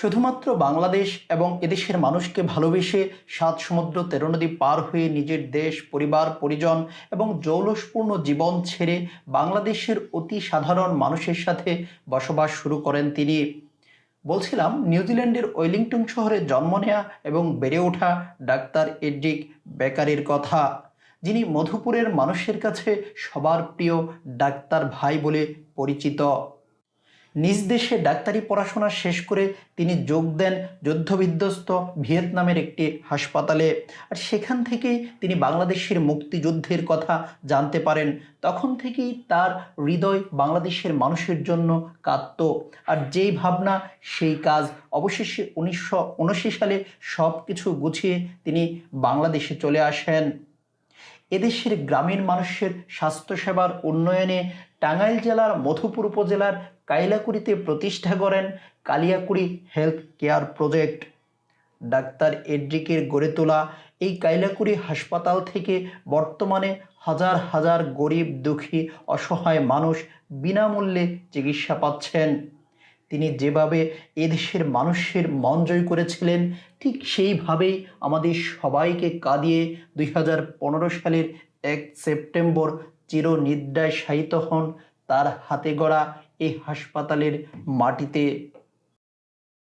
শুধুমাত্র বাংলাদেশ এবং এদেশের মানুষকে ভালোবেসে সাত সমুদ্র তেরো নদী পার হয়ে নিজের দেশ, পরিবার, পরিজন এবং জৌলসপূর্ণ জীবন ছেড়ে বাংলাদেশের অতি সাধারণ মানুষের সাথে বসবাস শুরু করেন তিনি। বলছিলাম নিউজিল্যান্ডের ওয়েলিংটন শহরে জন্ম নেয়া এবং বেড়ে ওঠা ডাক্তার এড্রিক বেকারির কথা, যিনি মধুপুরের মানুষের কাছে সবার প্রিয় ডাক্তার ভাই বলে পরিচিত। নিজ দেশে ডাক্তারি পড়াশোনা শেষ করে তিনি যোগ দেন যুদ্ধবিধ্বস্ত ভিয়েতনামের একটি হাসপাতালে। আর সেখান থেকেই তিনি বাংলাদেশের মুক্তিযুদ্ধের কথা জানতে পারেন। তখন থেকেই তার হৃদয় বাংলাদেশের মানুষের জন্য কাঁদত। আর যেই ভাবনা, সেই কাজ অবশেষে উনিশশো উনআশি সালে সব কিছু গুছিয়ে তিনি বাংলাদেশে চলে আসেন। এদেশের গ্রামীণ মানুষের স্বাস্থ্যসেবার উন্নয়নে টাঙ্গাইল জেলার মধুপুর উপজেলার কাইলাকুড়িতে প্রতিষ্ঠা করেন Kaliakuri health care project. Doctor এড্রিকের গড়ে তোলা এই কাইলাকুড়ি হাসপাতাল থেকে বর্তমানে হাজার হাজার গরিব দুঃখী অসহায় মানুষ বিনামূল্যে চিকিৎসা পাচ্ছেন। তিনি যেভাবে এদেশের মানুষের মন জয় করেছিলেন, ঠিক সেইভাবেই আমাদের সবাইকে কাঁদিয়ে দুই হাজার পনেরো সালের এক সেপ্টেম্বর চিরনিদ্রায় শায়িত হন। তার হাতে গড়া এই হাসপাতালের মাটিতে